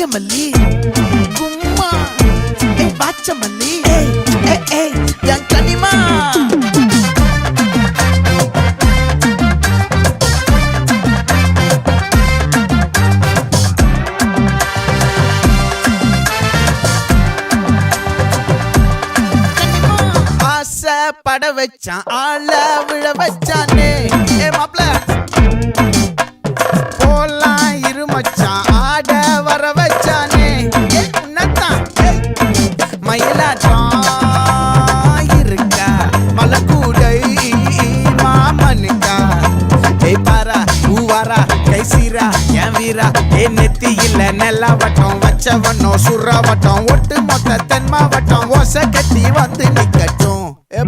மல்லிகமல்லி கும்மா. பட வச்சான் ஆள விழ வச்சானே. ஏ மாப்ள போலாம் இருமச்சான் வாரா கை சீரா என் வீரா என் நெத்தியில் இல்ல நெல்லா வட்டம் வச்சவனோ சுறா வட்டம் ஒட்டு மொத்த தென் மாவட்டம் ஓசை கட்டி வந்து நிக்கட்டும். ஏ